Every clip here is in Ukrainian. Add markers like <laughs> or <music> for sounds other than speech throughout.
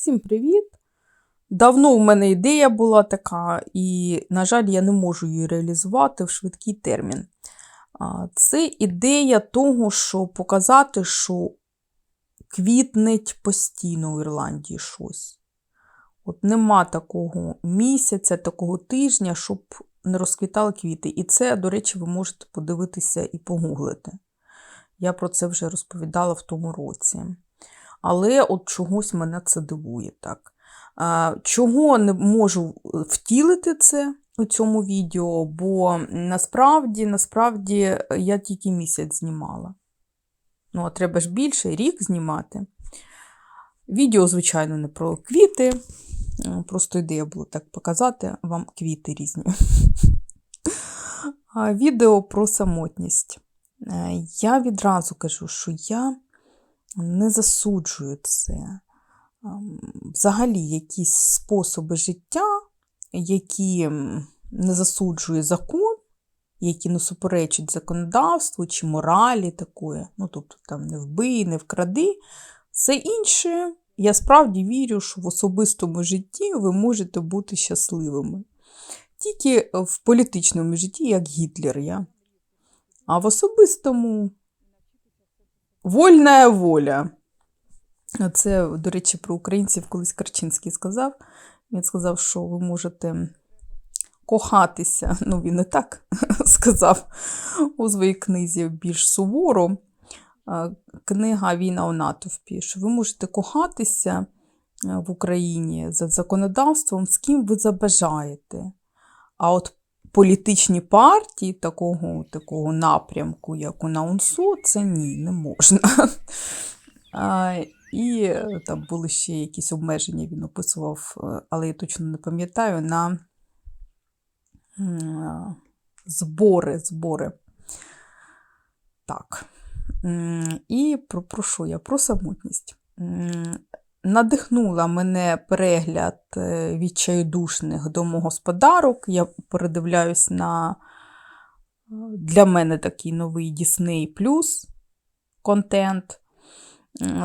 Всім привіт! Давно в мене ідея була така, і, на жаль, я не можу її реалізувати в швидкий термін. Це ідея того, що показати, що квітнеть постійно в Ірландії щось. От нема такого місяця, такого тижня, щоб не розквітали квіти. І це, до речі, ви можете подивитися і погуглити. Я про це вже розповідала в тому році. Але от чогось мене це дивує так. Чого не можу втілити це у цьому відео, бо насправді, насправді я тільки місяць знімала. Ну, а треба ж більше рік знімати. Відео, звичайно, не про квіти. Просто ідея була так показати вам квіти різні. <laughs> Відео про самотність. Е, Я відразу кажу, що я не засуджую це. Взагалі, якісь способи життя, які не засуджує закон, які не суперечать законодавству чи моралі такої, ну, тобто там не вбий, не вкради. Все інше, я справді вірю, що в особистому житті ви можете бути щасливими. Тільки в політичному житті, як Гітлер я. А в особистому вольна воля. Це, до речі, про українців колись Карчинський сказав. Він сказав, що ви можете кохатися. Ну, він не так <laughs> сказав у своїй книзі більш суворо. Книга Війна у натовпі, що ви можете кохатися в Україні за законодавством, з ким ви забажаєте. А от політичні партії такого такого напрямку, як у Наунсу, це ні, не можна. <laughs> А, І е, там були ще якісь обмеження, він описував, е, але я точно не пам'ятаю, на збори, збори. Так. І про, про що я? Про самотність. Надихнула мене перегляд е, відчайдушних домогосподарок. Я передивляюсь на для мене такий новий Disney Plus контент.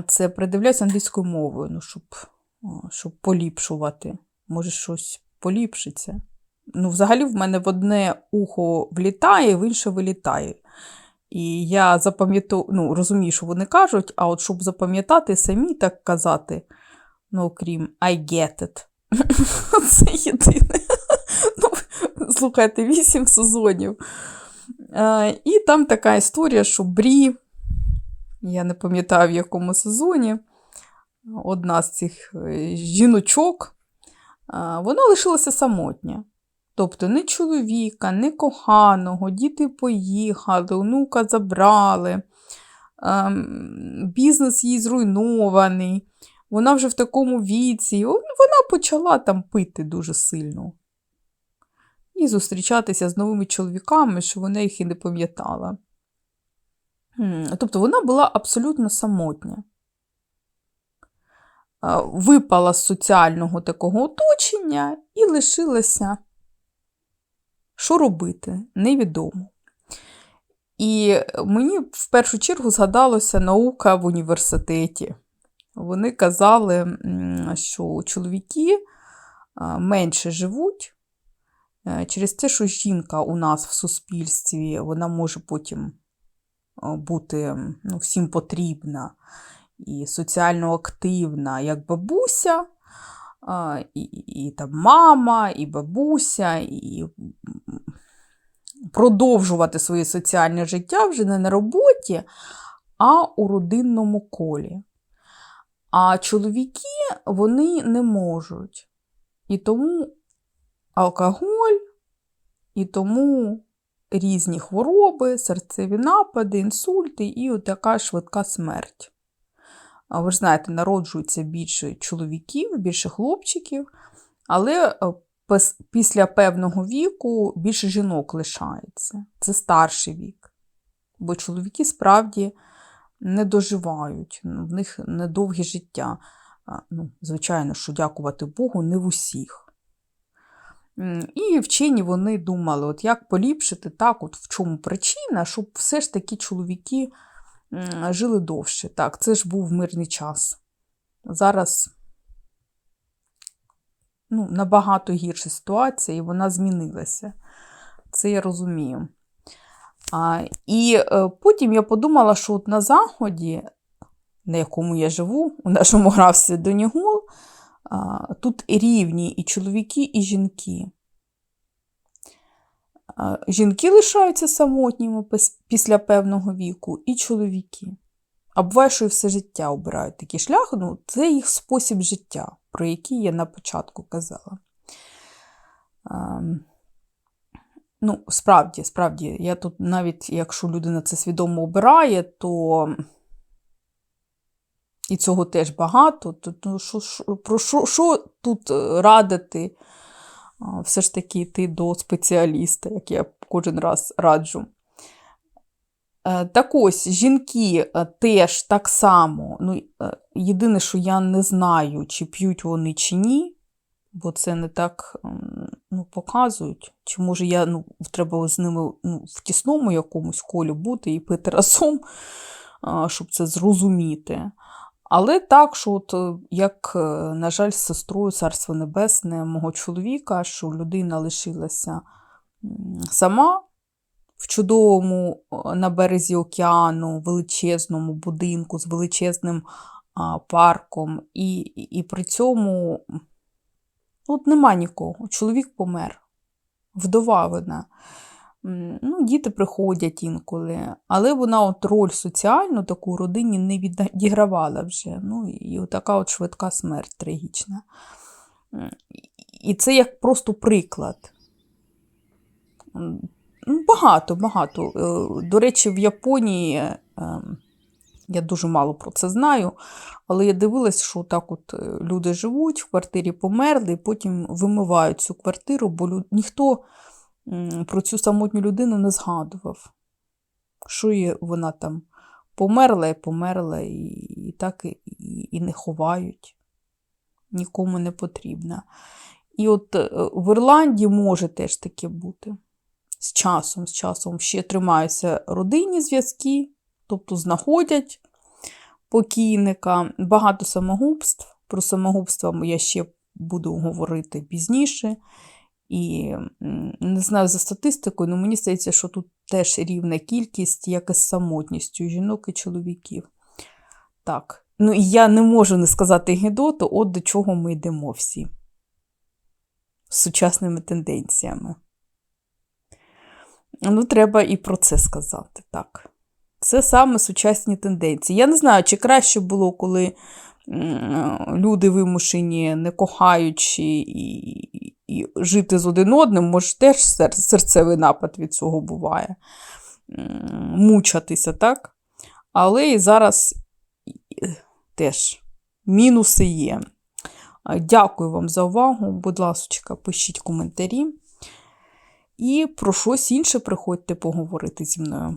Це придивляюсь англійською мовою, ну, щоб щоб поліпшувати. Може, щось поліпшиться. Ну, Взагалі, в мене в одне ухо влітає, в інше вилітає. І я запам'ятаю, ну, розумію, що вони кажуть, а от щоб запам'ятати самі так казати, ну, окрім I get it. <laughs> Це єдине. <laughs> Ну, Слухайте, вісім сезонів. І там така історія, що Брі, я не пам'ятаю, в якому сезоні, одна з цих е, жіночок, вона лишилася самотня. Тобто не чоловіка, не коханого, діти поїхали, онука забрали, ем, бізнес їй зруйнований. Вона вже в такому віці, вона почала там пити дуже сильно. І зустрічатися з новими чоловіками, що вона їх і не пам'ятала. Тобто вона була абсолютно самотня. Випала з соціального такого оточення і лишилася що робити, невідомо. І мені в першу чергу згадалося наука в університеті. Вони казали, що чоловіки менше живуть е, через те, що жінка у нас в суспільстві вона може потім бути ну, всім потрібна і соціально активна, як бабуся, і, і, там мама, і бабуся, і продовжувати своє соціальне життя вже не на роботі, а у родинному колі. А чоловіки вони не можуть. І тому алкоголь, і тому різні хвороби, серцеві напади, інсульти і така швидка смерть. Ви ж знаєте, народжується більше чоловіків, більше хлопчиків, але е, після певного віку більше жінок лишається. Це старший вік. Бо чоловіки справді не доживають, в них недовге життя. Ну, Звичайно, що дякувати Богу, не в усіх. І вчені вони думали, от як поліпшити так, от в чому причина, щоб все ж таки чоловіки жили довше. Так, це ж був мирний час. Зараз ну, набагато гірша ситуація, і вона змінилася. Це я розумію. А, і е, потім я подумала, що от на Заході, на якому я живу, у нашому графстві Донігул, а, тут рівні і чоловіки, і жінки. Жінки лишаються самотніми після певного віку, і чоловіки. А буває, що і все життя обирають такий шлях, ну, це їх спосіб життя, про який я на початку казала. Ем, Ну, справді, справді, я тут навіть, якщо людина це свідомо обирає, то і цього теж багато, то, то що, про що, що тут е, радити? Все ж таки йти до спеціаліста, як я кожен раз раджу. Е, Так ось, жінки е, теж так само. Ну, е, єдине, що я не знаю, чи п'ють вони чи ні, бо це не так ну, показують. Чи може я ну, треба з ними ну, в тісному якомусь колі бути і пити разом, щоб це зрозуміти. Але так, що от, е, як, е, на жаль, з сестрою Царство Небесне мого чоловіка, що людина лишилася сама в чудовому на березі океану, величезному будинку з величезним парком, і, і, при цьому от нема нікого. Чоловік помер, вдова вона. Ну, діти приходять інколи, але вона от роль соціальну таку родині не відігравала вже. Ну, і от така от швидка смерть трагічна. І це як просто приклад. Ну, Багато, багато. Е, До речі, в Японії е, я дуже мало про це знаю, але я дивилась, що так от е, люди живуть, в квартирі померли, і потім вимивають цю квартиру, бо ніхто про цю самотню людину не згадував. Що є вона там померла і померла, і, так і, і, не ховають. Нікому не потрібна. І от е, в Ірландії може теж таке бути. З часом, з часом ще тримаються родинні зв'язки, тобто знаходять покійника. Багато самогубств. Про самогубство я ще буду говорити пізніше. І не знаю за статистикою, але мені здається, що тут теж рівна кількість, як і з самотністю жінок і чоловіків. Так. Ну і я не можу не сказати Гедоту, от до чого ми йдемо всі з сучасними тенденціями. Ну, треба і про це сказати, так. Це саме сучасні тенденції. Я не знаю, чи краще було, коли люди вимушені, не кохаючи і, і жити з один одним, може, теж серцевий напад від цього буває. Мучатися, так? Але і зараз теж мінуси є. Дякую вам за увагу. Будь ласка, пишіть коментарі. І про щось інше приходьте поговорити зі мною.